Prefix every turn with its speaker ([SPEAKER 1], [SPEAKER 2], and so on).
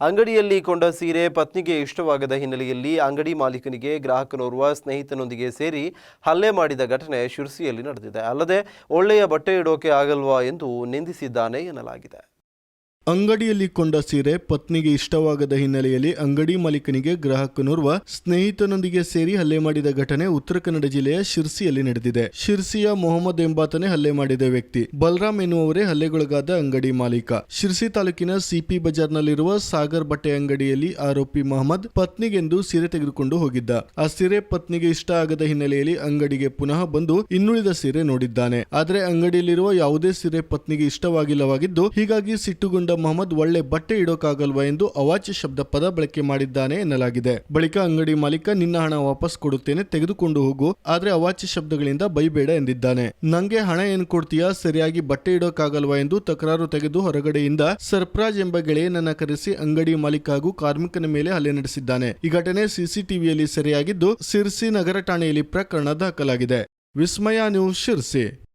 [SPEAKER 1] ಅಂಗಡಿಯಲ್ಲಿ ಕೊಂಡ ಸೀರೆ ಪತ್ನಿಗೆ ಇಷ್ಟವಾಗದ ಹಿನ್ನೆಲೆಯಲ್ಲಿ ಅಂಗಡಿ ಮಾಲೀಕನಿಗೆ ಗ್ರಾಹಕನೋರ್ವ ಸ್ನೇಹಿತನೊಂದಿಗೆ ಸೇರಿ ಹಲ್ಲೆ ಮಾಡಿದ ಘಟನೆ ಶಿರ್ಸಿಯಲ್ಲಿ ನಡೆದಿದೆ. ಅಲ್ಲದೆ ಒಳ್ಳೆಯ ಬಟ್ಟೆ ಇಡೋಕೆ ಆಗಲ್ವಾ ಎಂದು ನಿಂದಿಸಿದ್ದಾನೆ ಎನ್ನಲಾಗಿದೆ.
[SPEAKER 2] ಅಂಗಡಿಯಲ್ಲಿ ಕೊಂಡ ಸೀರೆ ಪತ್ನಿಗೆ ಇಷ್ಟವಾಗದ ಹಿನ್ನೆಲೆಯಲ್ಲಿ ಅಂಗಡಿ ಮಾಲೀಕನಿಗೆ ಗ್ರಾಹಕನೋರ್ವ ಸ್ನೇಹಿತನೊಂದಿಗೆ ಸೇರಿ ಹಲ್ಲೆ ಮಾಡಿದ ಘಟನೆ ಉತ್ತರ ಕನ್ನಡ ಜಿಲ್ಲೆಯ ಶಿರ್ಸಿಯಲ್ಲಿ ನಡೆದಿದೆ. ಶಿರ್ಸಿಯ ಮೊಹಮ್ಮದ್ ಎಂಬಾತನೇ ಹಲ್ಲೆ ಮಾಡಿದ ವ್ಯಕ್ತಿ. ಬಲರಾಮ್ ಎನ್ನುವವರೇ ಹಲ್ಲೆಗೊಳಗಾದ ಅಂಗಡಿ ಮಾಲೀಕ. ಶಿರ್ಸಿ ತಾಲೂಕಿನ ಸಿಪಿ ಬಜಾರ್ನಲ್ಲಿರುವ ಸಾಗರ್ ಬಟ್ಟೆ ಅಂಗಡಿಯಲ್ಲಿ ಆರೋಪಿ ಮೊಹಮ್ಮದ್ ಪತ್ನಿಗೆಂದು ಸೀರೆ ತೆಗೆದುಕೊಂಡು ಹೋಗಿದ್ದ. ಆ ಸೀರೆ ಪತ್ನಿಗೆ ಇಷ್ಟ ಆಗದ ಹಿನ್ನೆಲೆಯಲ್ಲಿ ಅಂಗಡಿಗೆ ಪುನಃ ಬಂದು ಇನ್ನುಳಿದ ಸೀರೆ ನೋಡಿದ್ದಾನೆ. ಆದರೆ ಅಂಗಡಿಯಲ್ಲಿರುವ ಯಾವುದೇ ಸೀರೆ ಪತ್ನಿಗೆ ಇಷ್ಟವಾಗಿಲ್ಲವಾಗಿದ್ದು, ಹೀಗಾಗಿ ಸಿಟ್ಟುಗೊಂಡ ಮೊಹಮ್ಮದ್ ಒಳ್ಳೆ ಬಟ್ಟೆ ಇಡೋಕ್ಕಾಗಲ್ವಾ ಎಂದು ಅವಾಚ್ಯ ಶಬ್ದ ಪದ ಬಳಕೆ ಮಾಡಿದ್ದಾನೆ ಎನ್ನಲಾಗಿದೆ. ಬಳಿಕ ಅಂಗಡಿ ಮಾಲೀಕ ನಿನ್ನ ಹಣ ವಾಪಸ್ ಕೊಡುತ್ತೇನೆ, ತೆಗೆದುಕೊಂಡು ಹೋಗು, ಆದ್ರೆ ಅವಾಚ್ಯ ಶಬ್ದಗಳಿಂದ ಬೈಬೇಡ ಎಂದಿದ್ದಾನೆ. ನಂಗೆ ಹಣ ಏನ್ ಕೊಡ್ತೀಯಾ? ಸರಿಯಾಗಿ ಬಟ್ಟೆ ಇಡೋಕ್ಕಾಗಲ್ವಾ ಎಂದು ತಕರಾರು ತೆಗೆದು ಹೊರಗಡೆಯಿಂದ ಸರ್ಪ್ರಾಜ್ ಎಂಬ ಗೆಳೆಯನನ್ನ ಕರೆಸಿ ಅಂಗಡಿ ಮಾಲೀಕ ಹಾಗೂ ಕಾರ್ಮಿಕನ ಮೇಲೆ ಹಲ್ಲೆ ನಡೆಸಿದ್ದಾನೆ. ಈ ಘಟನೆ ಸಿಸಿಟಿವಿಯಲ್ಲಿ ಸೆರೆಯಾಗಿದ್ದು ಸಿರ್ಸಿ ನಗರ ಠಾಣೆಯಲ್ಲಿ ಪ್ರಕರಣ ದಾಖಲಾಗಿದೆ. ವಿಸ್ಮಯ ನ್ಯೂಸ್ ಶಿರ್ಸಿ.